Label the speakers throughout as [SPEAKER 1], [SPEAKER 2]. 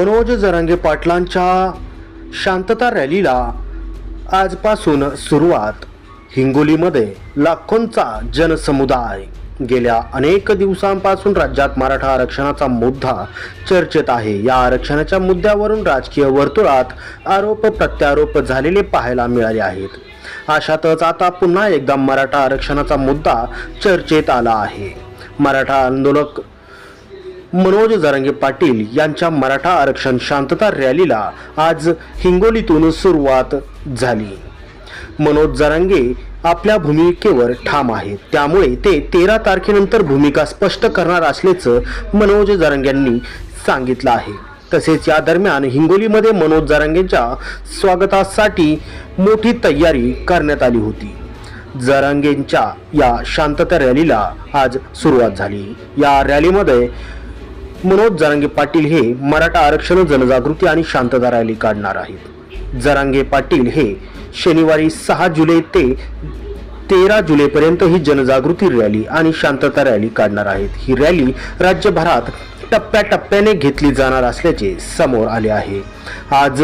[SPEAKER 1] मनोज जरांगे पाटलांच्या शांतता रॅलीला आजपासून सुरुवात. हिंगोलीमध्ये लाखोंचा जनसमुदाय गेल्या अनेक दिवसांपासून राज्यात मराठा आरक्षणाचा मुद्दा चर्चेत आहे. या आरक्षणाच्या मुद्द्यावरून राजकीय वर्तुळात आरोप प्रत्यारोप झालेले पाहायला मिळाले आहेत. अशातच आता पुन्हा एकदा मराठा आरक्षणाचा मुद्दा चर्चेत आला आहे. मराठा आंदोलक मनोज जरांगे पाटील यांच्या मराठा आरक्षण शांतता रॅलीला आज हिंगोलीतून सुरुवात झाली. मनोज जरांगे आपल्या भूमिकेवर ठाम आहेत. त्यामुळे ते तेरा तारखेनंतर भूमिका स्पष्ट करणार असल्याचं मनोज जरांगेंनी सांगितलं आहे. तसेच या दरम्यान हिंगोलीमध्ये मनोज जरांगेंच्या स्वागतासाठी मोठी तयारी करण्यात आली होती. जरांगेंच्या या शांतता रॅलीला आज सुरुवात झाली. या रॅलीमध्ये मनोज जरांगे पाटील हे मराठा आरक्षण जनजागृती आणि शांतता रॅली काढणार आहेत. जरांगे पाटील हे शनिवारी सहा जुलै ते तेरा जुलैपर्यंत ही जनजागृती रॅली आणि शांतता रॅली काढणार आहेत. ही रॅली राज्यभरात टप्प्याटप्प्याने घेतली जाणार असल्याचे समोर आले आहे. आज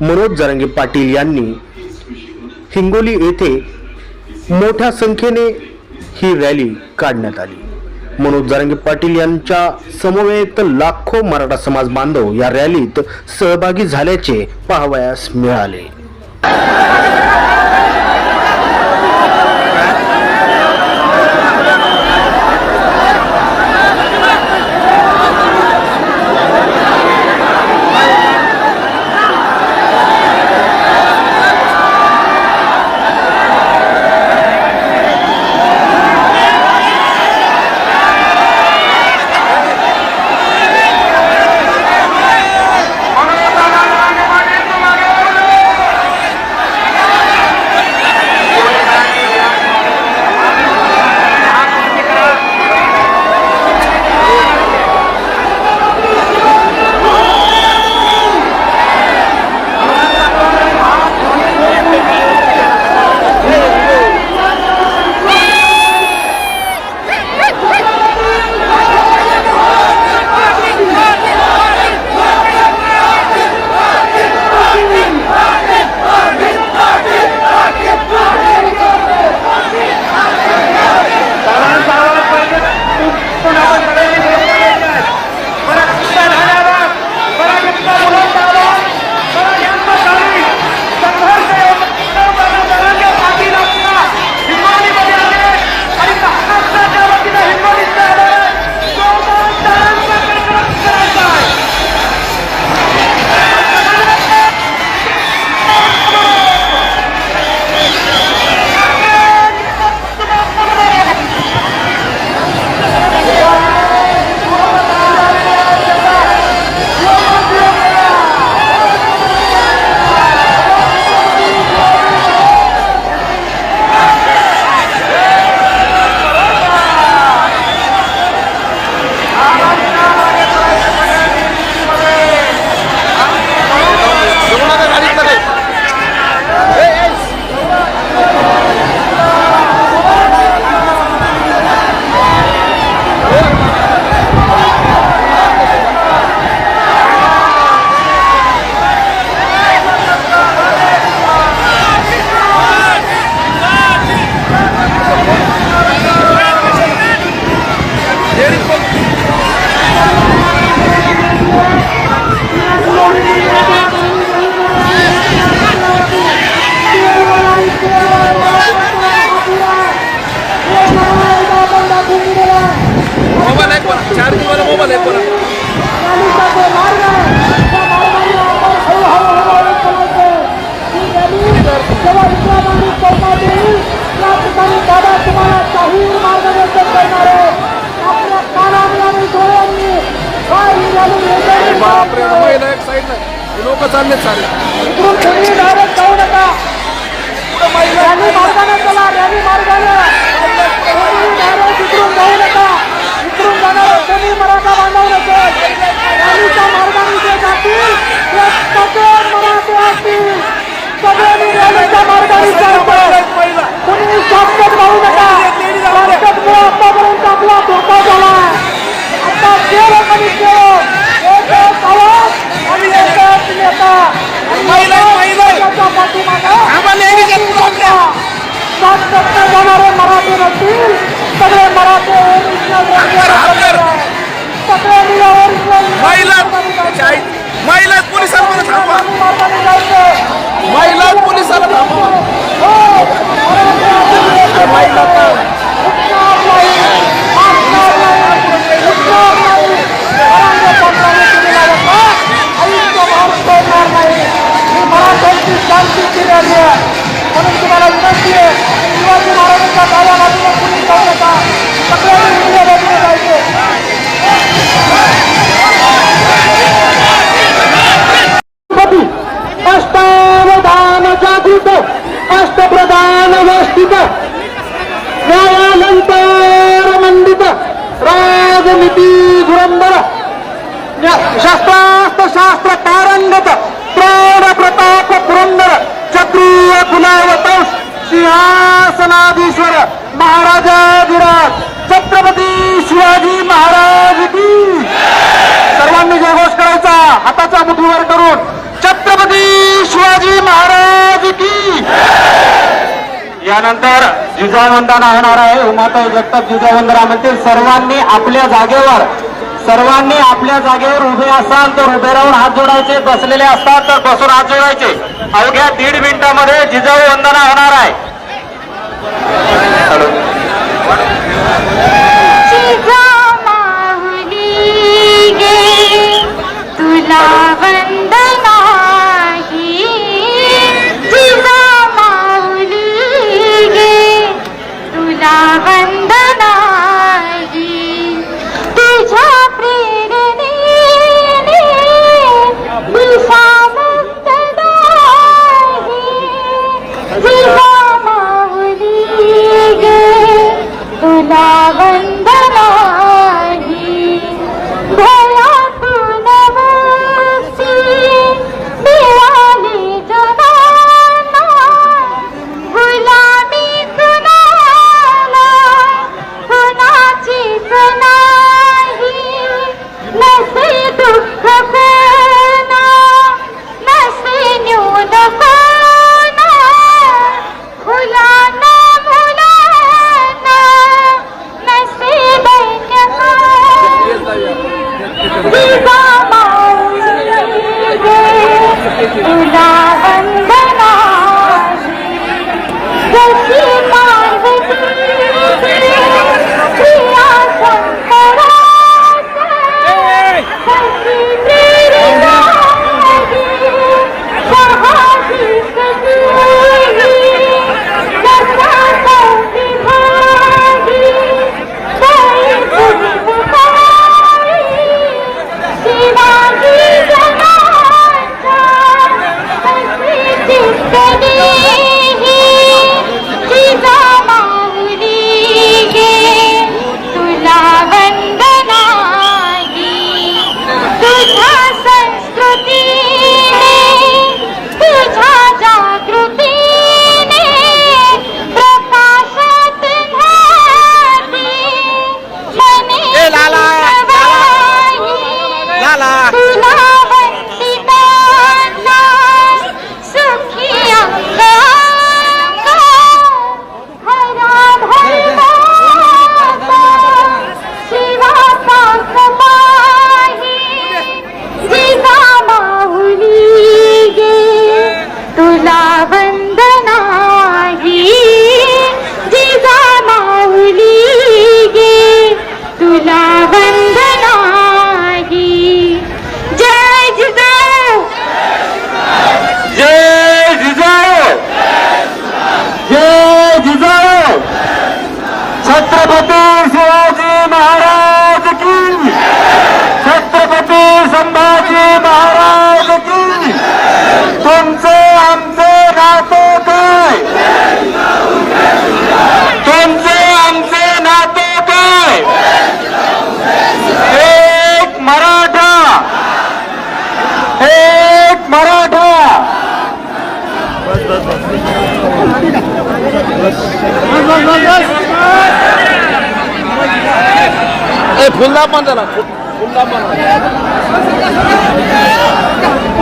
[SPEAKER 1] मनोज जरांगे पाटील यांनी हिंगोली येथे मोठ्या संख्येने ही रॅली काढण्यात आली. मनोज जारंगे पाटील यांच्या समवेत लाखो मराठा समाज बांधव या रॅलीत सहभागी झाल्याचे पाहावयास मिळाले.
[SPEAKER 2] बापरे महिला एक साईड लोक चाललेत सारे. पुढं महिला
[SPEAKER 3] रॅली मार्गाने चला रॅली मार्गाने. इकडून जाऊ नका. इकडून जाणारे कोणी मराठा बांधव नसेल. रॅलीच्या मार्गाने जे जातील. ते सगळे मराठे असतील सगळ्यांनी रॅलीच्या मार्गाने जायचं
[SPEAKER 2] महिला
[SPEAKER 3] कोणी शॉर्टकट शास्त्र पारंगत प्राण प्रताप पुरंदर चक्रीय कुलावतंश सिंहासनाधीश्वर महाराजा विराज छत्रपती शिवाजी महाराज की सर्वांनी जयघोष करायचा हाताचा मुठीवर करून छत्रपती शिवाजी महाराज की यानंतर जिजावंदना होणार आहे उमाताई जगताप जिजावंदना म्हणतील सर्वांनी आपल्या जागेवर सर्वांनी आपल्या जागेवर उभे असाल तर उभे राहून हात जोडायचे बसलेले असतात तर बसून हात जोडायचे. अवघ्या दीड मिनिटामध्ये जिजाऊ वंदना होणार आहे.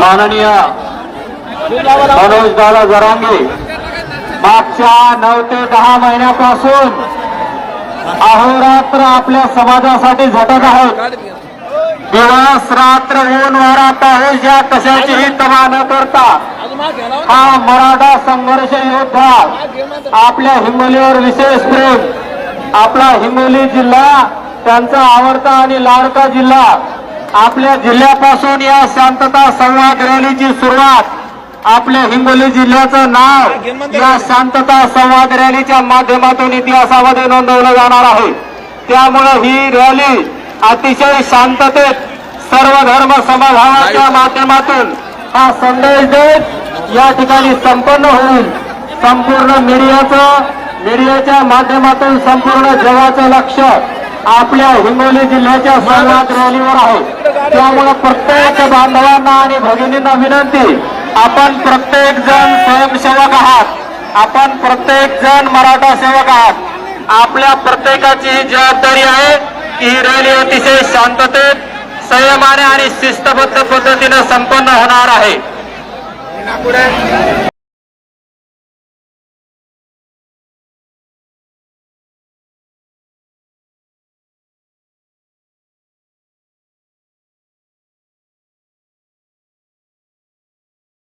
[SPEAKER 3] माननीय मनोज दादा जरांगे
[SPEAKER 2] मागच्या नऊ ते दहा महिन्यापासून अहोरात्र आपल्या समाजासाठी झटत आहोत. दिवस रात्र ऊन वारा पाऊस या कशाचीही तमा न करता. हा मराठा संघर्ष योद्धा. आपल्या हिंगोलीवर विशेष प्रेम. आपला हिंगोली जिल्हा त्यांचा आवडता आणि लाडका जिल्हा. आपल्या जिल्ह्यापासून या शांतता संवाद रॅलीची सुरुवात. आपल्या हिंगोली जिल्ह्याचं नाव या शांतता संवाद रॅलीच्या माध्यमातून इतिहासामध्ये नोंदवलं जाणार आहे. त्यामुळे ही रॅली अतिशय शांततेत सर्व धर्म समाधानाच्या माध्यमातून हा संदेश देत या ठिकाणी संपन्न होईल संपूर्ण मीडियाचं मीडियाच्या माध्यमातून संपूर्ण जगाचं लक्ष आपल्या हिंगोली जिल्ह्याच्या संवाद रॅलीवर आहे. त्यामुळे प्रत्येक बांधवांना आणि भगिनींना विनंती आपण प्रत्येक जण स्वयंसेवक आहात. आपण प्रत्येक जण मराठा सेवक आहात. आपल्या प्रत्येकाची ही जबाबदारी आहे ही रॅली अतिशय शांततेत संयमाने आणि शिस्तबद्ध पद्धतीने संपन्न होणार आहे.